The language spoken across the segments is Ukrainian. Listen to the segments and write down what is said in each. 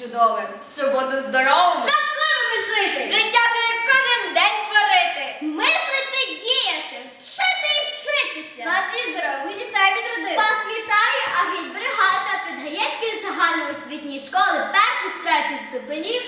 чудове, щоб бути здоровим. Щасливими жити! Життя вже кожен день творити. Мислити, діяти, вчити і вчитися. Ну, На здорові здорові дітей відродити. Вас вітає агітбригада Підгаєцької загальноосвітньої школи перших третіх ступенів.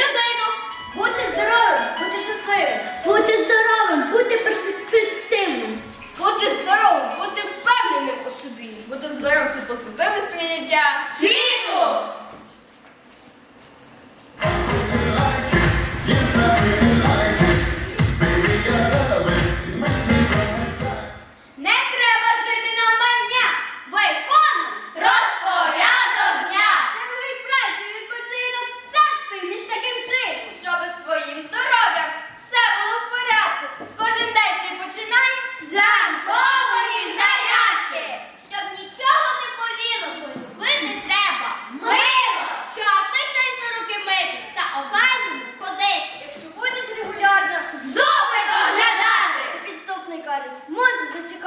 людину. Бути здоровим, бути щасливим. Бути здоровим, бути перспективним. Бути здоровим, бути впевненим у собі. Бути здоровим це позитивне сприйняття.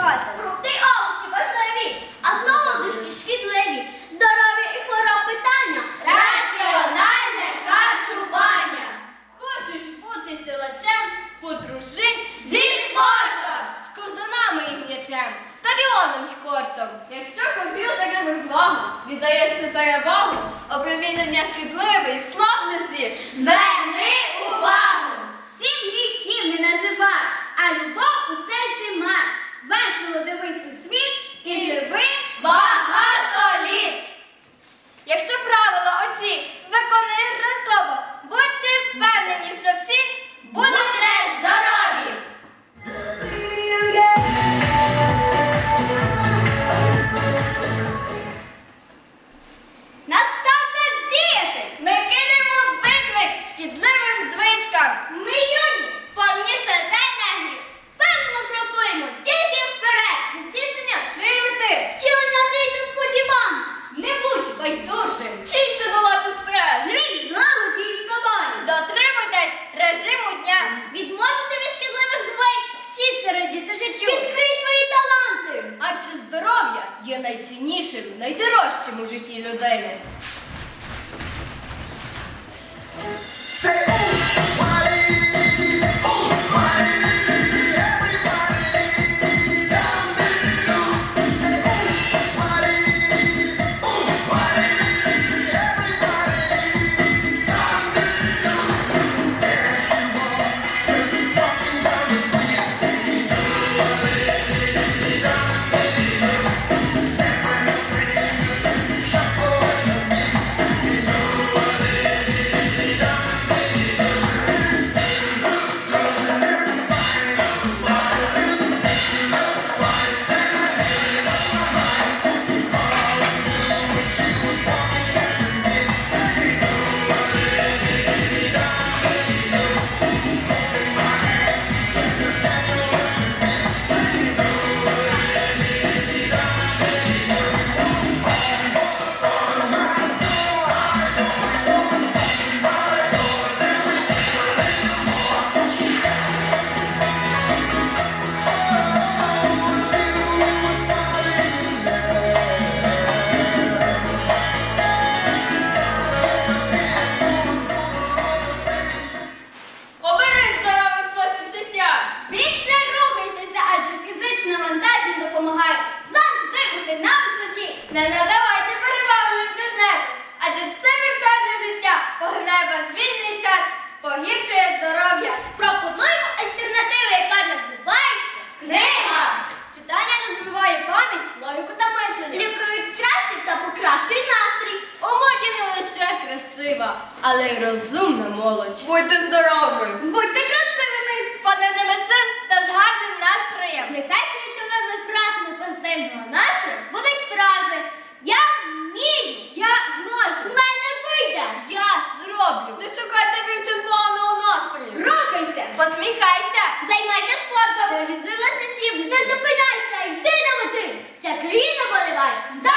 шукати. Фрукти й овочі важливі, а солодощі шкідливі. Здоров'я і хвороб питання. Раціональне харчування. Хочеш бути силачем, подружи зі спортом, з козанами і гнячем, з стадіоном і кортом. Якщо комп'ютерна розвага віддаєш на перевагу, опромінення шкідливе і слабності, зверни увагу! Сім віків не наживай, а любов у серці. Весело дивись у світ і живи! є найціннішим, найдорожчим у житті людини. life.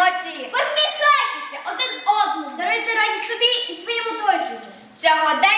емоції. Посміхайтеся один одному. Даруйте раді собі і своєму оточенню. Сьогодення